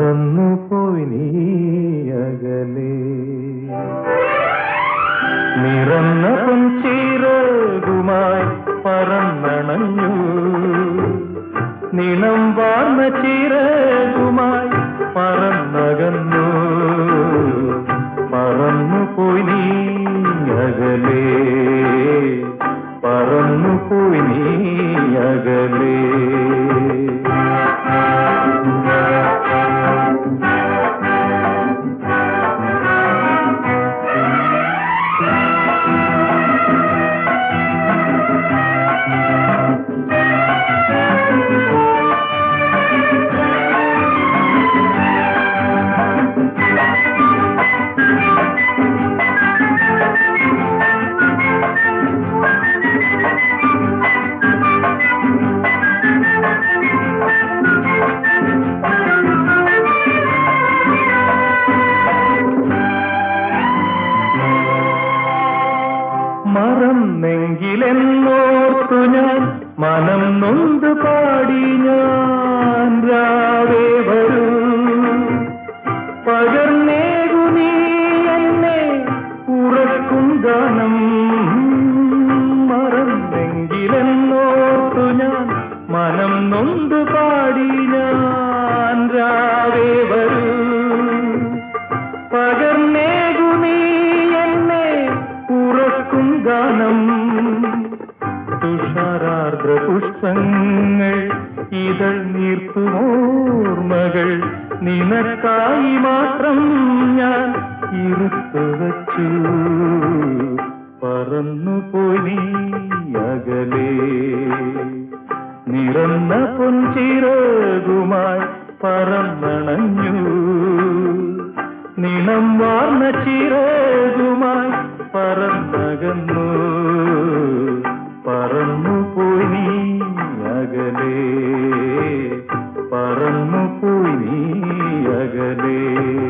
പറന്നു പോയി നീ അകലേ. നിറന്ന പൊൻചീറകുമായി പറന്നണഞ്ഞു. നിണം വാർന്ന ചീരകുമായി പറന്നകന്നു. പറന്നു പോയി നീ അകലേ. പറന്നു പോയി നീ ഗാനം. തുഷാരാർദ്ര പുഷ്പങ്ങൾ ഇതൾ നീർത്തുമോർമകൾ നിനക്കായി മാത്രം ഞാൻ ഇരുത്തു വച്ചു. പറന്നു പോയി അകലേ. നിറന്ന പൊൻചിറകുമായി പറന്നണഞ്ഞു. നിണം വാർന്ന ചിറകുമായി പറന്നകന്നു. പറന്നു പോയി നീ അകലേ. പറന്നു പോയി നീ അകലേ.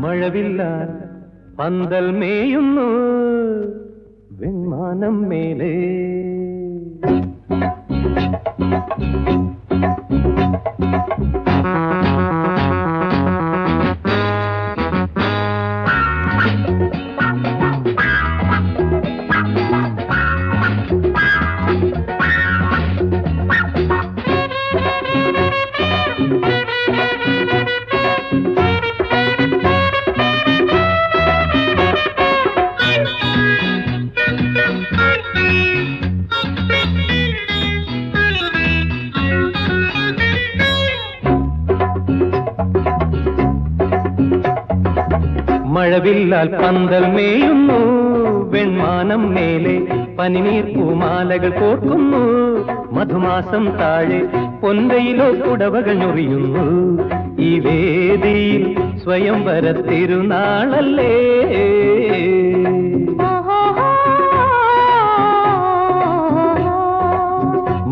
മഴവില്ലാൽ പന്തൽ മേയുന്നു വെൺമാനം മേലേ മഴവില്ലാൽ പന്തൽ മേയുന്നു. വെൺമാനം മേലെ പനിനീർ പൂമാലകൾ കോർക്കുന്നു. മധുമാസം താഴെ പൊന്തയിലോ കുടവകൾ ഞൊറിയുന്നു. ഈ വേദിയിൽ സ്വയംവര തിരുനാളല്ലേ.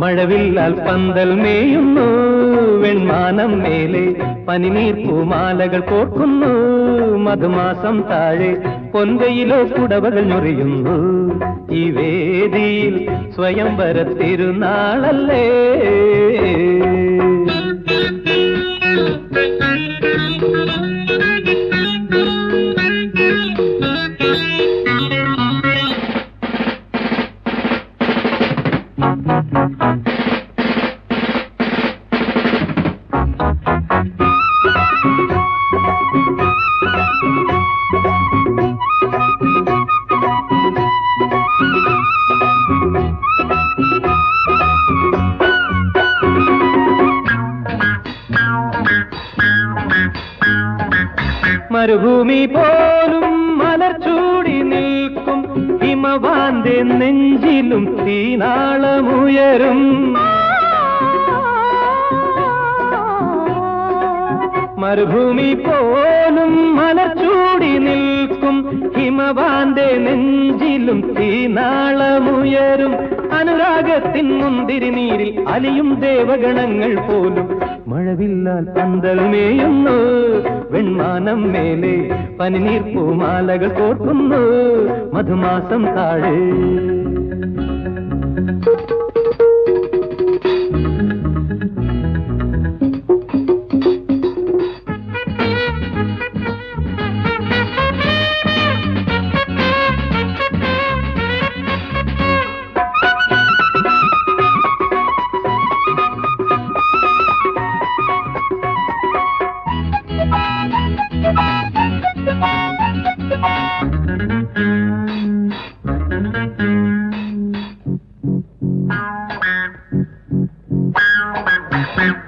മഴവില്ലാൽ പന്തൽ മേയുന്നു. വെൺമാനം മേലെ പനിനീർ പൂമാലകൾ കോർക്കുന്നു. മധുമാസം താഴെ പൊന്തയിലോ കുടവകൾ ഞൊറിയുന്നു ഈ വേദിയിൽ സ്വയംവര തിരുനാളല്ലേ മരുഭൂമി പോലും മലർച്ചൂടി നിൽക്കും. ഹിമവാന്റെ നെഞ്ചിലും തീനാളമുയരും. മരുഭൂമി പോലും മലർച്ചൂടി നിൽക്കും. ഹിമവാന്റെ നെഞ്ചിലും തീനാളമുയരും. അനുരാഗത്തിൻ മുന്തിരി നീരിൽ അലിയും ദേവഗണങ്ങൾ പോലും. മഴവില്ലാൽ പന്തൽ മേയുന്നു. വെൺമാനം മേലെ പനിനീർ പൂമാലകൾ കോർക്കുന്നു. മധുമാസം താഴെ.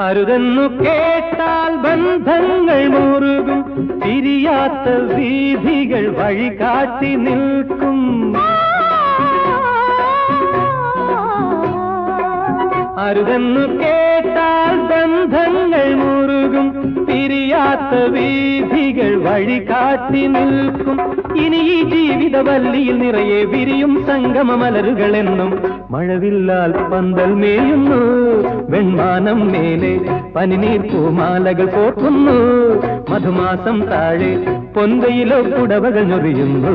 അരുതെന്നു കേട്ടാൽ ബന്ധങ്ങൾ മുറുകും. തിരിയാത്ത വീഥികൾ വഴി കാട്ടി നിൽക്കും. അരുതെന്നു കേട്ടാൽ ബന്ധങ്ങൾ മുറുകും. പിരിയാത്ത വീഥികൾ വഴി കാട്ടി നിൽക്കും. ഇനി ഈ ജീവിത വല്ലിയിൽ നിറയെ വിരിയും സംഗമ മലരുകളെന്നും മഴവില്ലാൽ പന്തൽ മേയുന്നു. വെൺമാനം മേലെ പനിനീർ പൂമാലകൾ കോർക്കുന്നു മധുമാസം താഴെ പൊന്തയിലോ കുടവകൾ ഞൊറിയുന്നു.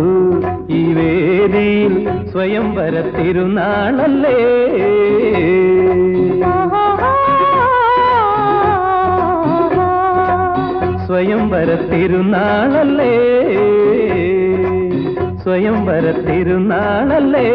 ഈ വേദിയിൽ സ്വയംവര തിരുനാളല്ലേ സ്വയംവര തിരുനാളല്ലേ സ്വയംവര തിരുനാളല്ലേ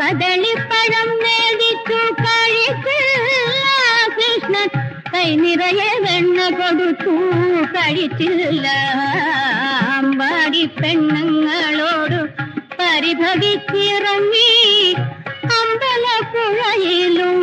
കദളിപ്പഴം നേടിച്ചു കഴിച്ചില്ല കൃഷ്ണൻ. കൈ നിറയെ വെണ്ണ കൊടുത്തു കഴിച്ചില്ല. അമ്പാടി പെണ്ണുങ്ങളോട് പരിഭവിച്ചിറങ്ങി. അമ്പലപ്പുഴയിലും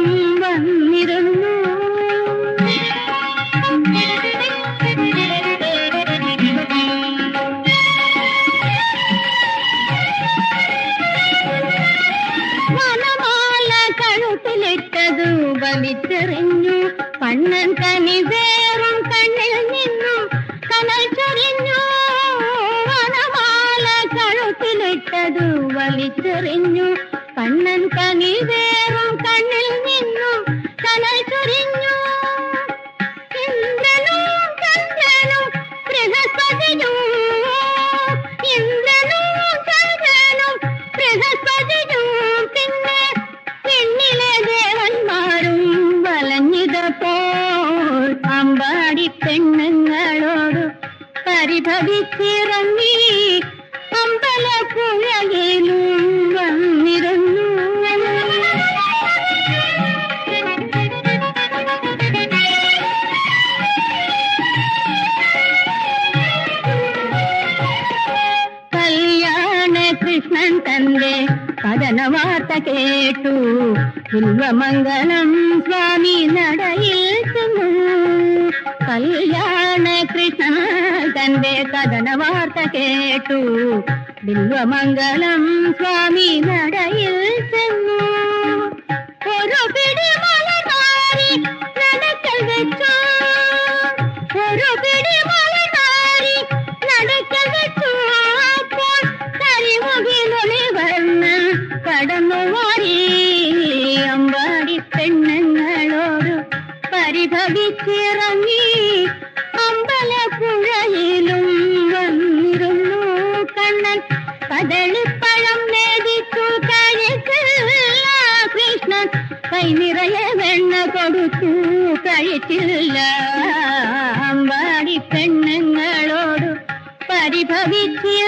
വലിച്ചെറിഞ്ഞു കണ്ണൻ കനി വേറും കണ്ണിൽ നിന്നും. കനൽ ചൊരിഞ്ഞു. செல்வமங்கலம் சுவாமி நடையில் கல்யாண கிருஷ்ணன் தந்தே கதன வார்த்தை கேட்டு வில்வமங்கலம் சுவாமி நடையில் செல்லும் ஒரு பிடி കേട്ടില്ല അമ്പാടി പെണ്ണുങ്ങളോട് പരിഭവിക്കുക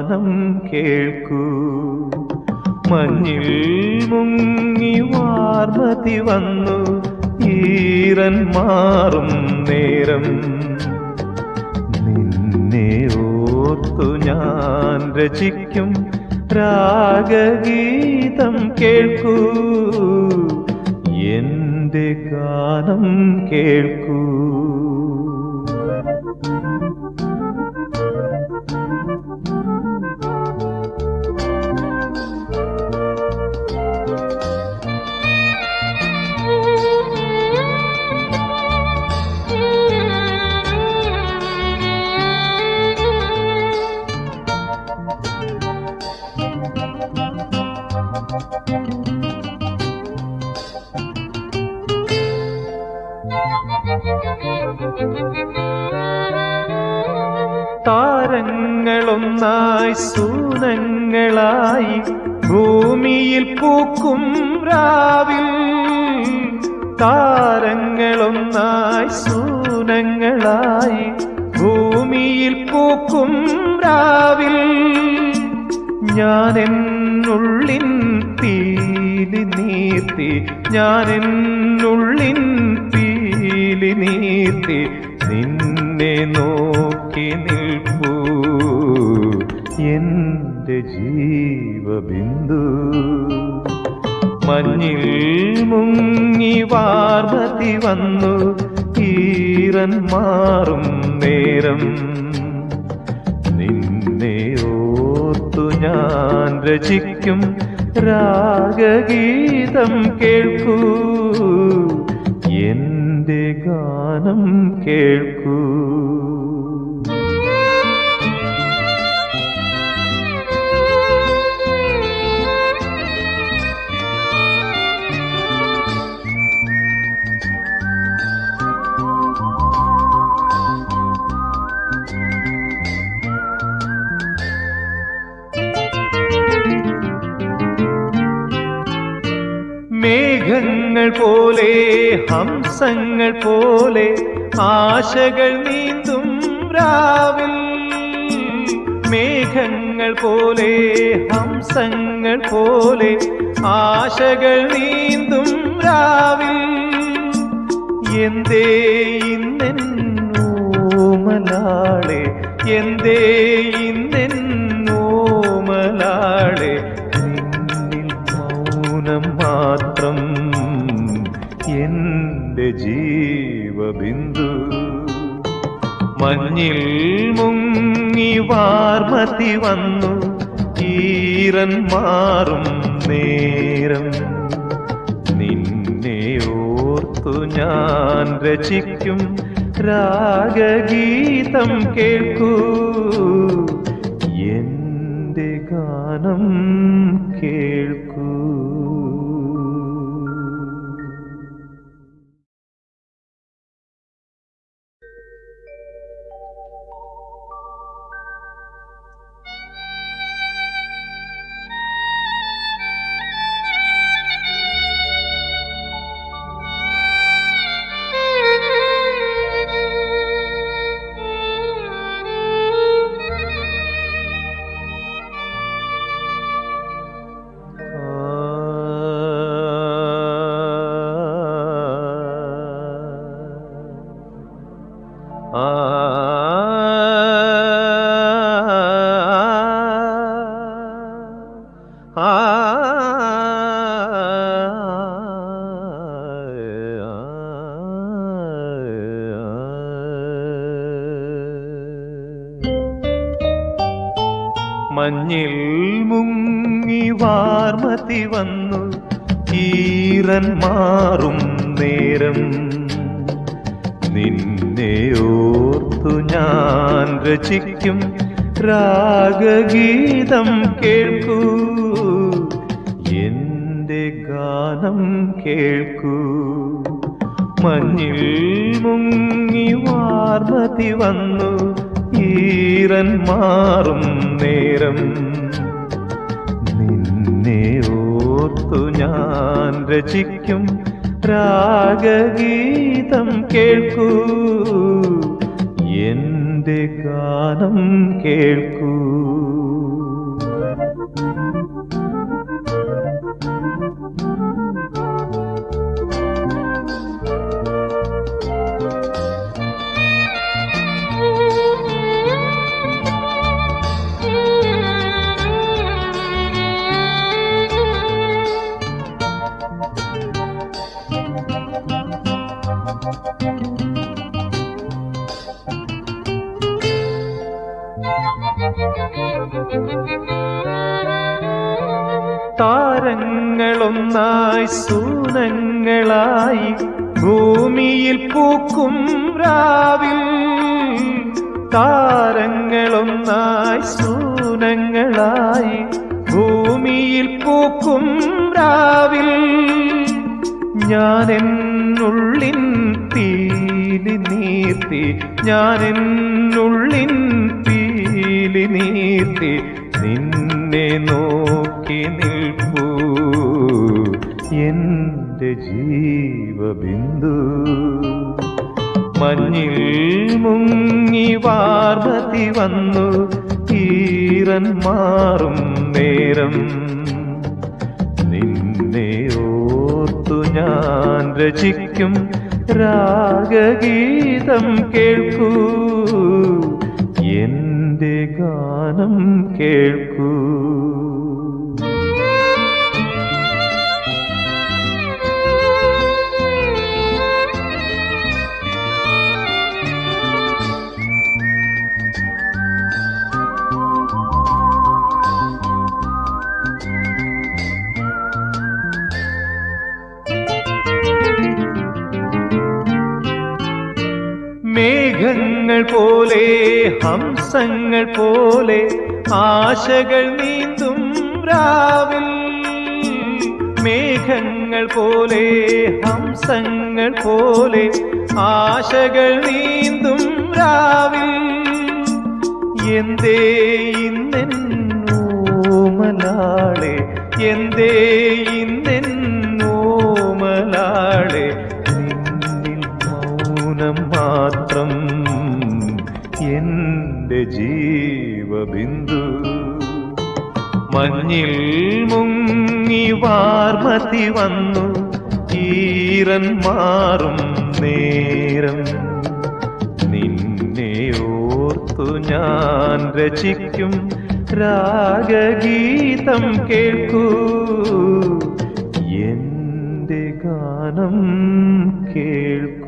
ഗാനം കേൾക്കൂ. മഞ്ഞിൽ മുങ്ങി വാർമതി വന്നു. ഈറൻ മാറും നേരം. നിന്നെ ഓർത്തു ഞാൻ രചിക്കും. രാഗഗീതം കേൾക്കൂ. എന്റെ ഗാനം കേൾക്കൂ. താരങ്ങളൊന്നായി സൂനങ്ങളായി ഭൂമിയിൽ പൂക്കും രാവിൽ. താരങ്ങളൊന്നായി സൂനങ്ങളായി ഭൂമിയിൽ പൂക്കും രാവിൽ. ഞാൻ എന്നുള്ളിൻ തീലി നീർത്തി ഞാൻ എന്നുള്ളിൻ തീലി നീർത്തി നിന്നെ നോക്കി നിൽപ്പൂ. ജീവ ജീവബിന്ദു. മഞ്ഞിൽ മുങ്ങി വാർവതി വന്നു ഈറൻ മാറും നേരം. ഞാൻ രചിക്കും രാഗഗീതം കേൾക്കൂ. എന്റെ ഗാനം കേൾക്കൂ. മേഘങ്ങൾ പോലെ ഹംസങ്ങൾ പോലെ ആശകൾ നീന്തും രാവിൽ. മേഘങ്ങൾ പോലെ ഹംസങ്ങൾ പോലെ ആശകൾ നീന്തും രാവിൽ. എന്തേ ഇന്നെന്നോമലാളെ എന്തേ ഇന്നെന്നോമലാളെ മൗനം മാത്രം എന്റെ ജീവബിന്ദു. മഞ്ഞിൽ മുങ്ങി വാർമതി വന്നു ഈറൻ മാറും നേരം. നിന്നെ ഓർത്തു ഞാൻ രചിക്കും രാഗഗീതം കേൾക്കൂ. എന്റെ ഗാനം കേൾക്കൂ. മഞ്ഞിൽ മുങ്ങി വാർമതി വന്നു. ഈറൻ മാറും നേരം. നിന്നെ ഓർത്തു ഞാൻ രചിക്കും രാഗഗീതം കേൾക്കൂ. എന്റെ ഗാനം കേൾക്കൂ. മഞ്ഞിൽ മുങ്ങി വാർമതി വന്നു. ഈറൻ മാറും നേരം നിന്നെ ഓർത്തു ഞാൻ രചിക്കും രാഗഗീതം കേൾക്കൂ. എന്റെ ഗാനം കേൾക്കൂ. താരങ്ങളൊന്നായി സൂനങ്ങളായി ഭൂമിയിൽ പൂക്കും രാവിൽ. താരങ്ങളൊന്നായി സൂനങ്ങളായി ഭൂമിയിൽ പൂക്കും രാവിൽ. ഞാൻ എന്നുള്ളിൻ തീലി നീർത്തി ഞാൻ എന്നുള്ളിൻ തീലി നീർത്തി നിന്നെ നോക്കി നിൽപ്പൂ. എന്റെ ജീവബിന്ദു. മഞ്ഞിൽ മുങ്ങി പാർവതി വന്നു. ഈറൻ മാറും നേരം. നിന്നെ ഓർത്തു ഞാൻ രചിക്കും രാഗഗീതം കേൾക്കൂ. എന്റെ ഗാനം കേൾക്കൂ. മേഘങ്ങൾ പോലെ ഹംസങ്ങൾ പോലെ ആശകൾ നീന്തും രാവിൽ. മേഘങ്ങൾ പോലെ ഹംസങ്ങൾ പോലെ ആശകൾ നീന്തും രാവിൽ. എന്തേ ഇന്നെന്നോമലാളെ എന്തേ ഇന്നെന്നോമലാളെ നിന്നിൽ മൗനം മാത്രം എന്റെ ജീവബിന്ദു. മഞ്ഞിൽ മുങ്ങി വാർമതി വന്നു. ഈറൻ മാറും നേരം. നിന്നെ ഓർത്തു ഞാൻ രചിക്കും രാഗഗീതം കേൾക്കൂ. എന്റെ ഗാനം കേൾക്കൂ.